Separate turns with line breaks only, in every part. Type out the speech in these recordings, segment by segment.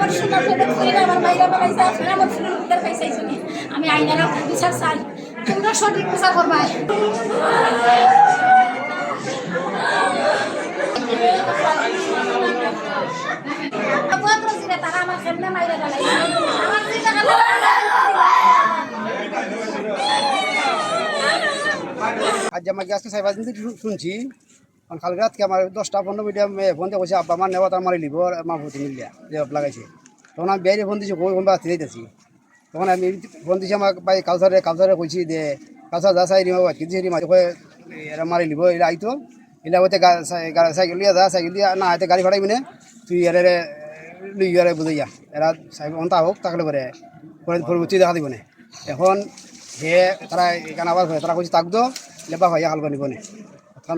মাইরা বেলাইছে আপনারা আমার ভিতরে পাইছাইছো নি আমি আইনারা বিচার চাই। তোমরা সঠিক বিচার আমার আমার
আজ আমাকে আজকে শু- শুনছি। কালকে রাতকে আমার দশটা পনেরো মিনিটে ফোন দিয়ে বসে আব্বা, আমার নেওয়া তার মারি লিব আমার ভর্তি মিলিয়া যে লাগাইছে। তখন আমি বাইরে ফোন দিছি কই কোনবা আসতে যাইতেছি। তখন আমি ফোন দিছি আমার ভাই কাউসারে কাউসারে কইছি যে কাউসার যা চাই রিমা কিছু রিমা কয়ে, এরা মারি লিব এরা আইতো। এলা হইতে সাইকেল লিয়া যা, সাইকেল দিয়া না, হাতে গাড়ি ভাড়াই মানে তুই এর লুই এরে বুঝাইয়া এরা সাইকেল, অন্তা হোক, তাকলে পরে পরে পরবর্তী দেখা দিব না। এখন হে তারা এখানে আবার তারা কইছে তাকদো লেবা ভাইয়া হালকা নিব না।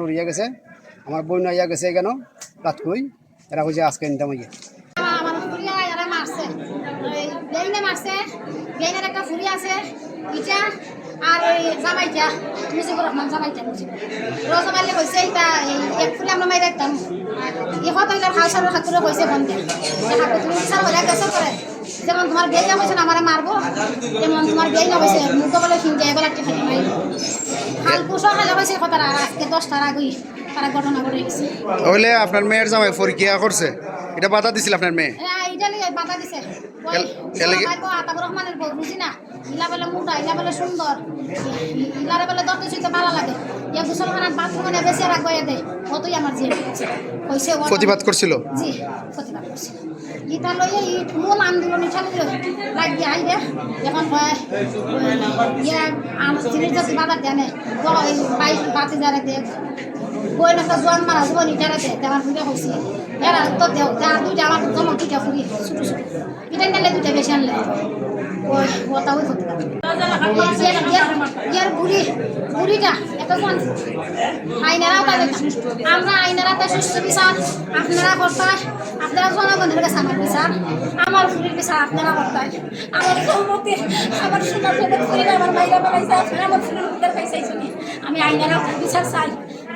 উড়িয়া গেছে। আমার বই ইয়া গেছে কেন? রাত কই? এরা কইছে আজকে নিতাম ইয়ে
যে যেমন তোমার বিয়ে না হয়েছে আমারে মারবো। যেমন তোমার বিয়ে না হয়েছে মুখ বলে ফিনকে এবার একটা খালি মারি খালে হয়েছে কথাটা আজকে দশটার আগেই। তারা ঘটনা ঘটে গেছে।
তাহলে আপনার মেয়ের জামাই পরীক্ষা করছে। এটা বাধা দিছিল আপনার মেয়ে?
হ্যাঁ, এইটা নিয়ে বাধা দিছে। রহমানের বউ বুঝি না? ইলা বলে মোটা ইলা বলে সুন্দর। ইলারে বলে দর্দ চুইতে ভালো লাগে। ইয়া গুসলখানার বাথরুমে নিয়ে বেশি রাখ গয়ে দেয়। কতই আমার জিয়ে কইছে ও
প্রতিবাদ করছিল?
জি প্রতিবাদ ইটা লইয়ে ই মূল আন্দোলন ইটা লইয়ে লাগ দিয়ে আইবে এখন কয় ইয়া আমার জিনিস যদি বাধা দেয় না বাইশ বাতি যারা দেয়। বই একটা জোয়ান মারা জীবন ইটারে দেয় দেওয়ার ফুলে হয়েছে এরা তো দেও যার দুইটা আমার জমা দুইটা ফুলি ছোট ছোট এটা নিলে দুইটা বেশি আনলে ওই ওটা ওই করতে ইয়ার বুড়ি বুড়িটা একটা জোয়ান আইনারা তাদের আমরা আইনারা তাই সুস্থ বিচার আপনারা করতায় আপনারা জনগণের কাছে আমার বিচার আমার ফুলির বিচার আপনারা করতায় আমার সম্মতি আমার সোনার ফেলে ফুলির আমার মাইরা বেলাইছে আপনারা আমার ফুলির পাইছাইছো আমি আইনারা বিচার চাই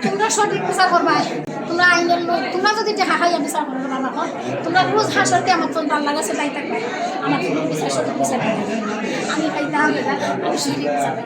তোমরা সঠিক বিচার করবাই তোমরা আইনের লোক, তোমরা যদি দেখা খাইয়া বিচার করবে না কর তোমরা রোজ হাসাতে আমার তো ডাল লাগাছে তাই থাকবে আমার ফুলির বিচার সঠিক বিচার আমি তাই আমি সঠিক বিচার